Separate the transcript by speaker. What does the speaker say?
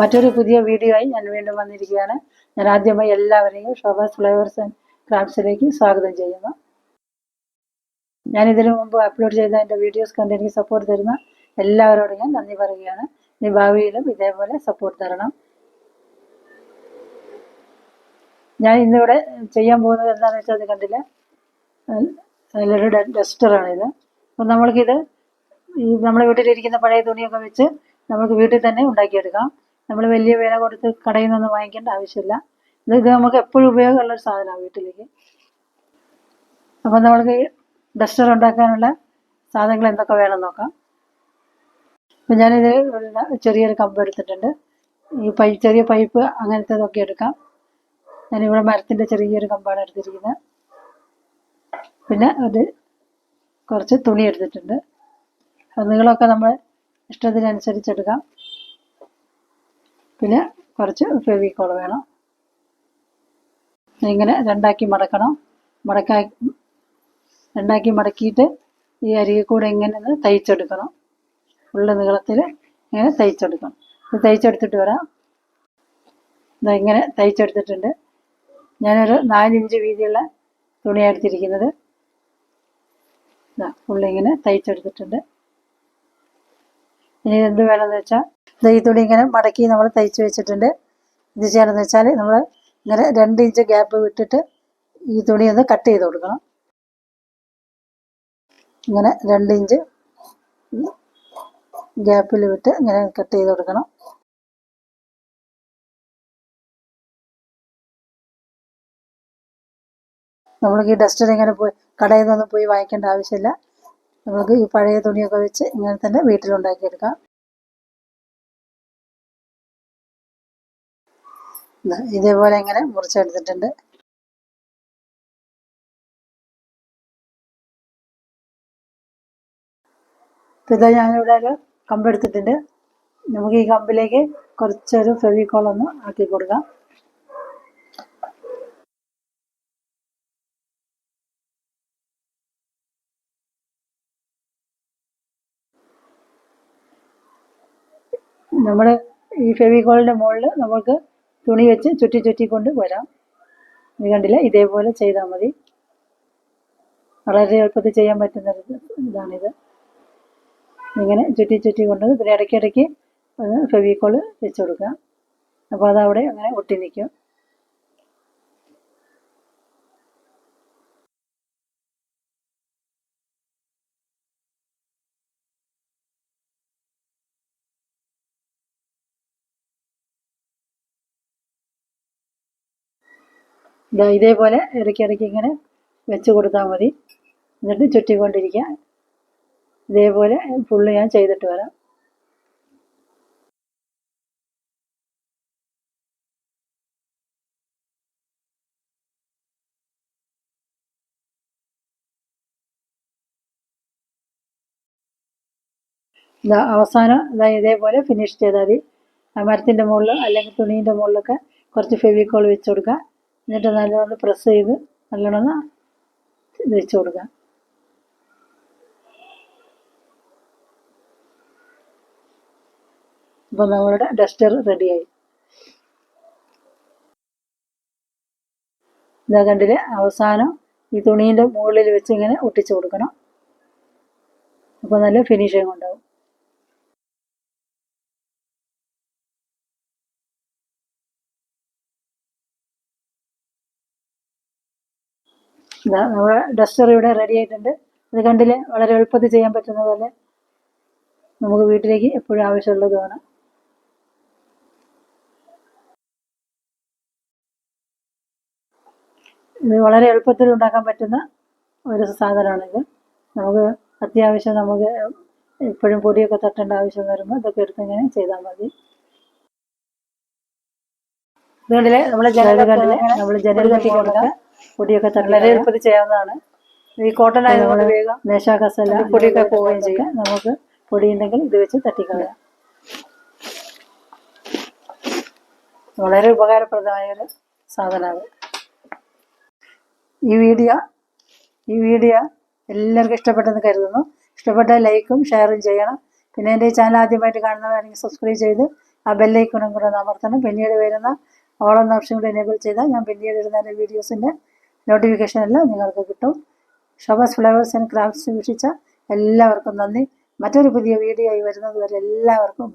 Speaker 1: മറ്റൊരു പുതിയ വീഡിയോ ആയി ഞാൻ വീണ്ടും വന്നിരിക്കുകയാണ്. ഞാൻ ആദ്യമായി എല്ലാവരെയും ഷോബാസ് ഫ്ലേവേഴ്സ് ആൻഡ് ക്രാഫ്റ്റ്സിലേക്ക് സ്വാഗതം ചെയ്യുന്നു. ഞാൻ ഇതിനു മുമ്പ് അപ്ലോഡ് ചെയ്ത എന്റെ വീഡിയോസ് കണ്ട് എനിക്ക് സപ്പോർട്ട് തരുന്ന എല്ലാവരോടും ഞാൻ നന്ദി പറയുകയാണ്. ഇനി ഭാവിയിലും ഇതേപോലെ സപ്പോർട്ട് തരണം. ഞാൻ ഇന്നിവിടെ ചെയ്യാൻ പോകുന്നത് എന്താണെന്ന് വെച്ചാൽ അത് കണ്ടില്ല? നല്ലൊരു ഡസ്റ്ററാണിത്. അപ്പം നമ്മൾക്കിത് ഈ നമ്മളെ വീട്ടിലിരിക്കുന്ന പഴയ തുണിയൊക്കെ വെച്ച് നമുക്ക് വീട്ടിൽ തന്നെ ഉണ്ടാക്കിയെടുക്കാം. നമ്മൾ വലിയ വില കൊടുത്ത് കടയിൽ നിന്നൊന്നും വാങ്ങിക്കേണ്ട ആവശ്യമില്ല. ഇത് ഇത് നമുക്ക് എപ്പോഴും ഉപയോഗമുള്ള ഒരു സാധനമാണ് വീട്ടിലേക്ക്. അപ്പം നമ്മൾക്ക് ഡസ്റ്റർ ഉണ്ടാക്കാനുള്ള സാധനങ്ങൾ എന്തൊക്കെ വേണം നോക്കാം. അപ്പം ഞാനിത് ചെറിയൊരു കമ്പ് എടുത്തിട്ടുണ്ട്. ഈ പൈ ചെറിയ പൈപ്പ് അങ്ങനത്തേതൊക്കെ എടുക്കാം. ഞാനിവിടെ മരത്തിന്റെ ചെറിയൊരു കമ്പാണ് എടുത്തിരിക്കുന്നത്. പിന്നെ അത് കുറച്ച് തുണി എടുത്തിട്ടുണ്ട്. അത് നീളമൊക്കെ നമ്മൾ ഇഷ്ടത്തിനനുസരിച്ച് എടുക്കാം. പിന്നെ കുറച്ച് ഫെവിക്കോൾ വേണം. ഇങ്ങനെ രണ്ടാക്കി മടക്കണം. മടക്കാ രണ്ടാക്കി മടക്കിയിട്ട് ഈ അരികെ കൂടെ ഇങ്ങനെ തയ്ച്ചെടുക്കണം ഉള്ള നീളത്തിൽ ഇങ്ങനെ തയ്ച്ചെടുക്കണം ഇത് തയ്ച്ചെടുത്തിട്ട് വരാം. ഇങ്ങനെ തയ്ച്ചെടുത്തിട്ടുണ്ട് ഞാനൊരു നാലിഞ്ച് വീതിയുള്ള തുണിയാണ് എടുത്തിരിക്കുന്നത് ഇങ്ങനെ തയ്ച്ചെടുത്തിട്ടുണ്ട് ഇനി എന്ത് വേണമെന്ന് വെച്ചാൽ തുണി ഇങ്ങനെ മടക്കി നമ്മൾ തയ്ച്ച് വെച്ചിട്ടുണ്ട്. ഇത് ചെയ്യണമെന്ന് വെച്ചാൽ നമ്മൾ ഇങ്ങനെ രണ്ട് ഇഞ്ച് ഗ്യാപ്പ് വിട്ടിട്ട് ഈ തുണി ഒന്ന് കട്ട് ചെയ്ത് കൊടുക്കണം. ഇങ്ങനെ രണ്ട് ഇഞ്ച് ഗ്യാപ്പിൽ വിട്ട് ഇങ്ങനെ കട്ട് ചെയ്ത് കൊടുക്കണം. നമ്മൾക്ക് ഈ ഡസ്റ്റർ ഇങ്ങനെ പോയി കടയിൽ നിന്നൊന്നും പോയി വാങ്ങിക്കേണ്ട ആവശ്യമില്ല. നമുക്ക് ഈ പഴയ തുണിയൊക്കെ വെച്ച് ഇങ്ങനെ തന്നെ വീട്ടിലുണ്ടാക്കിയെടുക്കാം. ഇതേപോലെ ഇങ്ങനെ മുറിച്ചെടുത്തിട്ടുണ്ട് ഇപ്പം ഇതാ ഞാനിവിടെ ഒരു കമ്പ് എടുത്തിട്ടുണ്ട്. നമുക്ക് ഈ കമ്പിലേക്ക് കുറച്ചൊരു ഫെവിക്കോൾ ഒന്ന് ആക്കി കൊടുക്കാം. നമ്മൾ ഈ ഫെവിക്കോളിന്റെ മുകളിൽ നമുക്ക് തുണി വെച്ച് ചുറ്റി ചുറ്റി കൊണ്ട് വരാം. ഇത് കണ്ടില്ല? ഇതേപോലെ ചെയ്താൽ മതി. വളരെ എളുപ്പത്തിൽ ചെയ്യാൻ പറ്റുന്ന ഇതാണിത്. ഇങ്ങനെ ചുറ്റി ചുറ്റി കൊണ്ട് പിന്നെ ഇടയ്ക്കിടയ്ക്ക് ഫെവിക്കോൾ വെച്ച് കൊടുക്കുക അപ്പോൾ അതവിടെ അങ്ങനെ ഒട്ടി നിൽക്കും. ഇതാ ഇതേപോലെ ഇടയ്ക്കിടയ്ക്ക് ഇങ്ങനെ വെച്ച് കൊടുത്താൽ മതി. എന്നിട്ട് ചുറ്റിക്കൊണ്ടിരിക്കുക ഇതേപോലെ ഫുള്ള് ഞാൻ ചെയ്തിട്ട് വരാം. ഇതാ അവസാനം ഇതാ ഇതേപോലെ ഫിനിഷ് ചെയ്താൽ മതി. മരത്തിന്റെ മുകളിൽ അല്ലെങ്കിൽ തുണീന്റെ മുകളിലൊക്കെ കുറച്ച് ഫെവിക്കോൾ വെച്ച് കൊടുക്കുക എന്നിട്ട് നല്ലോണം പ്രസ് ചെയ്ത് നല്ലോണം ഇത് വെച്ച് കൊടുക്കുക അപ്പോൾ നമ്മളുടെ ഡസ്റ്റർ റെഡിയായി ഇതാ കണ്ടില്ലേ അവസാനം ഈ തുണീന്റെ മുകളിൽ വെച്ച് ഇങ്ങനെ ഒട്ടിച്ചു കൊടുക്കണം. അപ്പോൾ നല്ല ഫിനിഷിങ് ഉണ്ടാവും. നമ്മുടെ ഡസ്റ്റർ ഇവിടെ റെഡി ആയിട്ടുണ്ട്. ഇത് കണ്ടില്ലേ? വളരെ എളുപ്പത്തിൽ ചെയ്യാൻ പറ്റുന്ന പോലെ നമുക്ക് വീട്ടിലേക്ക് എപ്പോഴും ആവശ്യമുള്ളതുമാണ് ഇത് വളരെ എളുപ്പത്തിൽ ഉണ്ടാക്കാൻ പറ്റുന്ന ഒരു സാധനമാണിത്. നമുക്ക് അത്യാവശ്യം നമുക്ക് എപ്പോഴും പൊടിയൊക്കെ തട്ടേണ്ട ആവശ്യം വരുമ്പോൾ ഇതൊക്കെ എടുത്ത് ഇങ്ങനെ ചെയ്താൽ മതി. ഇതുകൊണ്ടില്ലേ നമ്മൾ ജനൽ കണ്ടില്ലേ? നമ്മൾ ജനൽ കൊടുക്കുക. പൊടിയൊക്കെ വളരെ എളുപ്പത്തിൽ ചെയ്യാവുന്നതാണ്. ഈ കോട്ടൺ ആയതുകൊണ്ട് വേഗം മേശാകസല പൊടിയൊക്കെ പോവുകയും ചെയ്യാം. നമുക്ക് പൊടി ഉണ്ടെങ്കിൽ ഇത് വെച്ച് തട്ടിക്കളയാം വളരെ ഉപകാരപ്രദമായ ഒരു സാധനമാണ്. ഈ വീഡിയോ ഈ വീഡിയോ എല്ലാവർക്കും ഇഷ്ടപ്പെട്ടെന്ന് കരുതുന്നു. ഇഷ്ടപ്പെട്ട ലൈക്കും ഷെയറും ചെയ്യണം. പിന്നെ എന്റെ ചാനൽ ആദ്യമായിട്ട് കാണുന്നവരാണെങ്കിൽ സബ്സ്ക്രൈബ് ചെയ്ത് ആ ബെല്ലൈക്കണും കൂടെ ഒന്ന് അമർത്തണം. പിന്നീട് വരുന്ന ഓൾ ഓപ്ഷൻ കൂടെ എനേബിൾ ചെയ്താൽ ഞാൻ പിന്നീട് ഇടുന്ന വീഡിയോസിന്റെ നോട്ടിഫിക്കേഷൻ എല്ലാം നിങ്ങൾക്ക് കിട്ടും. ഷോബാസ് ഫ്ലവേഴ്സ് ആൻഡ് ക്രാഫ്റ്റ്സ് വീക്ഷിച്ച എല്ലാവർക്കും നന്ദി. മറ്റൊരു പുതിയ വീഡിയോ ആയി വരുന്നത് വരെ എല്ലാവർക്കും